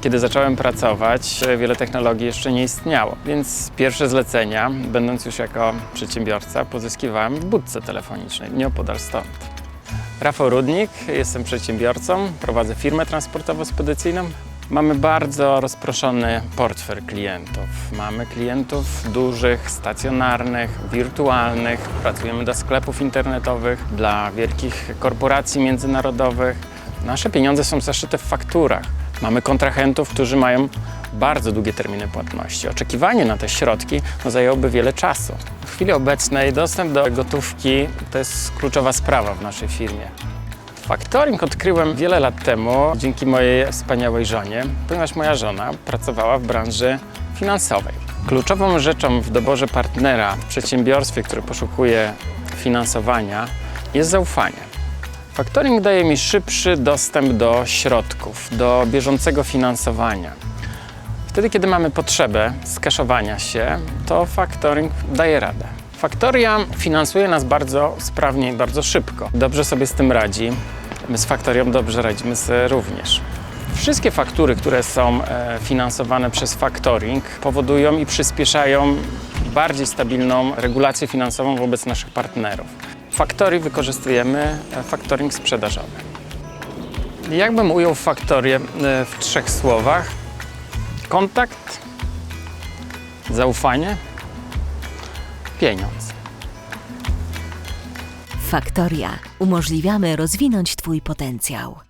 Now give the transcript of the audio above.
Kiedy zacząłem pracować, wiele technologii jeszcze nie istniało, więc pierwsze zlecenia, będąc już jako przedsiębiorca, pozyskiwałem w budce telefonicznej, nieopodal stąd. Rafał Rudnik, jestem przedsiębiorcą, prowadzę firmę transportowo-spedycyjną. Mamy bardzo rozproszony portfel klientów. Mamy klientów dużych, stacjonarnych, wirtualnych. Pracujemy dla sklepów internetowych, dla wielkich korporacji międzynarodowych. Nasze pieniądze są zaszyte w fakturach. Mamy kontrahentów, którzy mają bardzo długie terminy płatności. Oczekiwanie na te środki no, zajęłoby wiele czasu. W chwili obecnej dostęp do gotówki to jest kluczowa sprawa w naszej firmie. Faktoring odkryłem wiele lat temu dzięki mojej wspaniałej żonie, ponieważ moja żona pracowała w branży finansowej. Kluczową rzeczą w doborze partnera w przedsiębiorstwie, które poszukuje finansowania, jest zaufanie. Faktoring daje mi szybszy dostęp do środków, do bieżącego finansowania. Wtedy, kiedy mamy potrzebę skaszowania się, to faktoring daje radę. Faktoria finansuje nas bardzo sprawnie i bardzo szybko. Dobrze sobie z tym radzi. My z faktorią dobrze radzimy sobie również. Wszystkie faktury, które są e, finansowane przez faktoring, powodują i przyspieszają bardziej stabilną regulację finansową wobec naszych partnerów. W faktorii wykorzystujemy e, faktoring sprzedażowy. Jakbym ujął faktorię e, w trzech słowach? Kontakt, zaufanie, pieniądz. Faktoria. Umożliwiamy rozwinąć Twój potencjał.